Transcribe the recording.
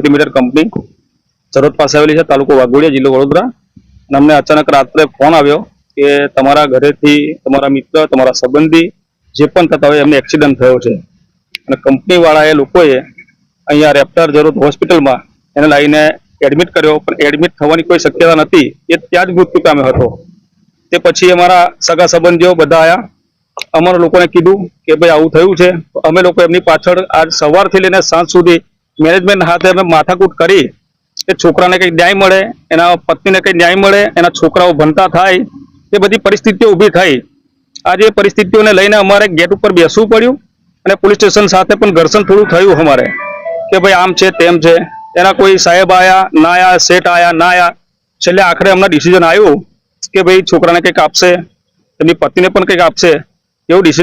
limited company સરહદ પાસે આવેલી છે, તાલુકો વાઘોડિયા, જિલ્લો વડોદરા. અને અમને અચાનક રાત્રે ફોન આવ્યો કે તમારા ઘરેથી તમારા મિત્ર, તમારા સંબંધી જે પણ થતા હોય, એમને એક્સિડન્ટ થયો છે. અને કંપનીવાળાએ લોકોએ અહીંયા રેપ્ટર જરૂર હોસ્પિટલમાં એને લાવીને એડમિટ કર્યો, પણ એડમિટ થવાની કોઈ શક્યતા નથી. એ ત્યાં જ મૃત્યુ પામ્યો હતો. તે પછી અમારા સગા સંબંધીઓ બધા આયા. અમારા લોકોને કીધું કે ભાઈ આવું થયું છે. અમે લોકો એમની પાછળ આજ સવારથી લઈને સાંજ સુધી મેનેજમેન્ટ હાથે માથાકૂટ કરી કે છોકરાને કંઈક ન્યાય મળે, એના પત્નીને કંઈક ન્યાય મળે, એના છોકરાઓ ભણતા થાય, એ બધી પરિસ્થિતિઓ ઊભી થઈ. આજે એ પરિસ્થિતિઓને લઈને અમારે ગેટ ઉપર બેસવું પડ્યું અને પોલીસ સ્ટેશન સાથે પણ ઘર્ષણ થોડું થયું અમારે કે ભાઈ આમ છે, તેમ છે. એના કોઈ સાહેબ આયા, ના આયા સેટ આયા, ના આયા. છેલ્લે આખરે અમને ડિસિઝન આવ્યું કે ભાઈ છોકરાને કંઈક આપશે, એમની પત્નીને પણ કંઈક આપશે. એવું ડિસિઝન